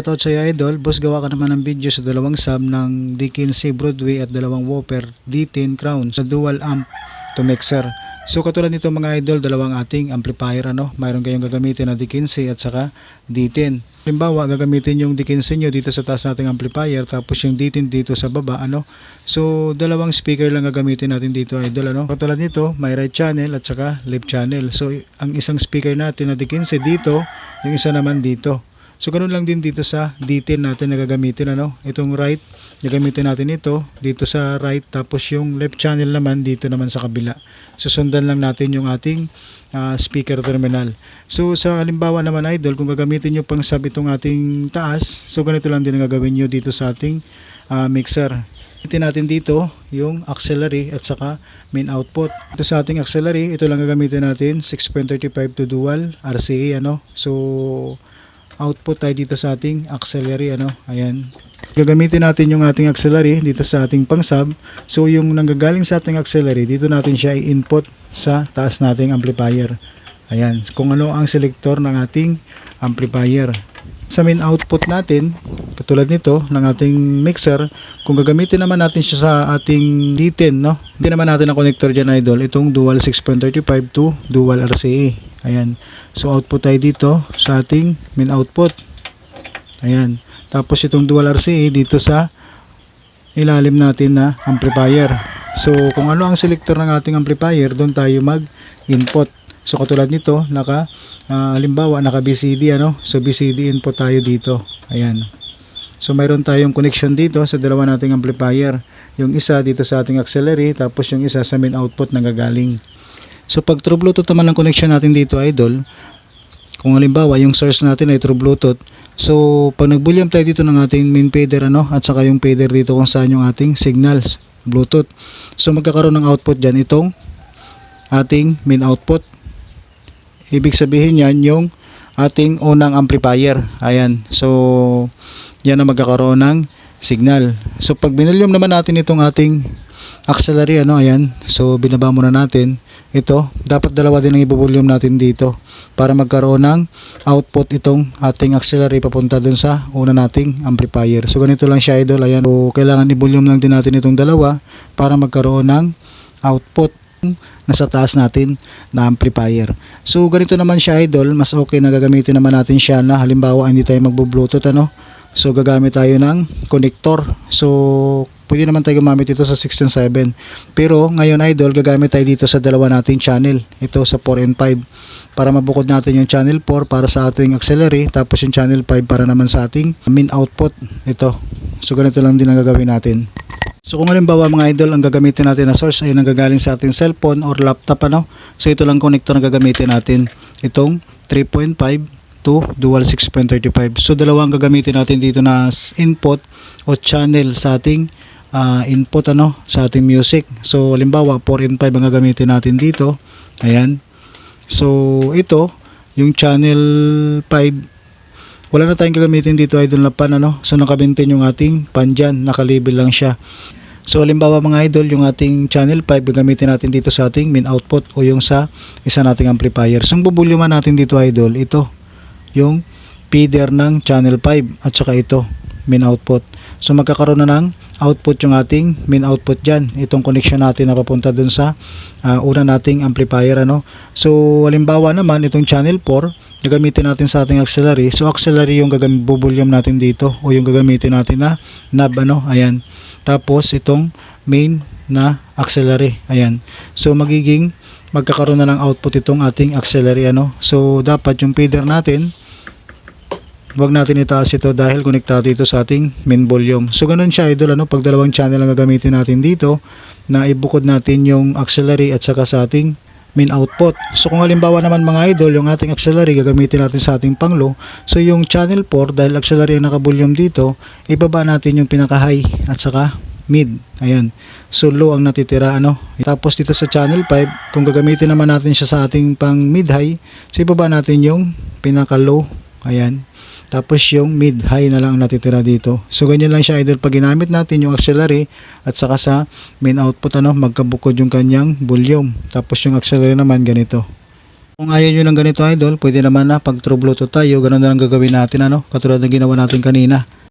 Shoutout sa idol, boss gawa ka naman ng video sa dalawang sub ng D15 Broadway at dalawang whopper D10 Crown sa dual amp to mixer. So katulad nito mga idol, dalawang ating amplifier ano, mayroon kayong gagamitin na D15 at saka D10. Halimbawa, gagamitin yung D15 nyo dito sa taas nating amplifier tapos yung D10 dito sa baba ano. So dalawang speaker lang gagamitin natin dito idol ano. Katulad nito, may right channel at saka left channel. So ang isang speaker natin na D15 dito, yung isa naman dito. So ganun lang din dito sa D10 natin na gagamitin ano. Itong right, gagamitin natin ito dito sa right tapos yung left channel naman dito naman sa kabila. Susundan lang natin yung ating ah, speaker terminal. So sa halimbawa naman idol, kung gagamitin nyo pang sub itong ating taas, so ganito lang din ang gagawin nyo dito sa ating ah, mixer. Gamitin natin dito yung auxiliary at saka main output. Ito sa ating auxiliary, ito lang gagamitin natin 6.35 to dual RCA ano. So output tayo dito sa ating auxiliary ano. Ayan. Gagamitin natin yung ating auxiliary dito sa ating pang sub. So yung nanggagaling sa ating auxiliary, dito natin siya i-input sa taas nating amplifier. Ayan, kung ano ang selector ng ating amplifier. Sa main output natin, katulad nito ng ating mixer, kung gagamitin naman natin siya sa ating D10, no? Hindi naman natin ang connector dyan idol, itong dual 6.35 to dual RCA. Ayan. So output tayo dito sa ating main output. Ayan. Tapos itong dual RCA dito sa ilalim natin na amplifier. So kung ano ang selector ng ating amplifier, doon tayo mag-input. So katulad nito, naka ah, halimbawa naka BCD ano. So BCD input tayo dito. Ayan. So mayroon tayong connection dito sa dalawa nating amplifier. Yung isa dito sa ating auxiliary, tapos yung isa sa main output na gagaling. So pag true Bluetooth naman ang connection natin dito idol, kung halimbawa yung source natin ay true Bluetooth, so pag nag-volume tayo dito ng ating main fader ano, at saka yung fader dito kung saan yung ating signals Bluetooth. So magkakaroon ng output dyan itong ating main output. Ibig sabihin yan yung ating unang amplifier. Ayan. So yan ang magkakaroon ng signal. So pag binulum naman natin itong ating auxiliary ano, ayan. So binaba muna natin ito. Dapat dalawa din ang ibubulyum natin dito para magkaroon ng output itong ating auxiliary papunta dun sa una nating amplifier. So ganito lang siya idol. Ayan. So kailangan i-volume lang din natin itong dalawa para magkaroon ng output nasa taas natin na amplifier. So ganito naman siya idol, mas okay na gagamitin naman natin siya na halimbawa hindi tayo magbo-bluetooth ano. So gagamit tayo ng connector. So pwede naman tayo gumamit ito sa 6 and 7. Pero ngayon idol, gagamit tayo dito sa dalawa nating channel. Ito sa 4 and 5 para mabukod natin yung channel 4 para sa ating auxiliary tapos yung channel 5 para naman sa ating main output. Ito. So ganito lang din ang gagawin natin. So kung halimbawa mga idol, ang gagamitin natin na source ay nanggagaling sa ating cellphone or laptop ano. So ito lang connector na gagamitin natin. Itong 3.5 to dual 6.35. So dalawang gagamitin natin dito na input o channel sa ating ah, input ano sa ating music. So halimbawa 4 and 5 ang gagamitin natin dito. Ayan. So ito yung channel 5 wala na tayong gagamitin dito idol na pan ano. So nakabintin yung ating pan dyan, nakalabel lang siya. So halimbawa mga idol, yung ating channel 5 gagamitin natin dito sa ating main output o yung sa isa nating amplifier. So ang bubulyuman natin dito idol, ito yung feeder ng channel 5 at saka ito main output. So magkakaroon na ng output yung ating main output dyan. Itong connection natin na papunta dun sa ah, una nating amplifier ano. So halimbawa naman itong channel 4 gagamitin natin sa ating auxiliary. So auxiliary yung gagamit bubulyum natin dito o yung gagamitin natin na knob ano. Ayan. Tapos itong main na auxiliary. Ayan. So magiging magkakaroon na ng output itong ating auxiliary ano. So dapat yung feeder natin Huwag natin itaas ito dahil konektado ito sa ating main volume. So ganun siya idol ano pag dalawang channel ang gagamitin natin dito na ibukod natin yung auxiliary at saka sa ating main output. So kung halimbawa naman mga idol yung ating auxiliary gagamitin natin sa ating panglo. So yung channel 4 dahil auxiliary ang naka-volume dito, ibaba natin yung pinaka-high at saka mid. Ayan. So low ang natitira ano. Tapos dito sa channel 5, kung gagamitin naman natin siya sa ating pang mid-high, so ibaba natin yung pinaka-low. Ayan. Tapos yung mid-high na lang ang natitira dito. So ganyan lang siya idol pag ginamit natin yung auxiliary at saka sa main output ano magkabukod yung kanyang volume. Tapos yung auxiliary naman ganito. Kung ayaw nyo ng ganito idol, pwede naman na pag true bluetooth tayo, ganun na lang gagawin natin ano, katulad ng ginawa natin kanina.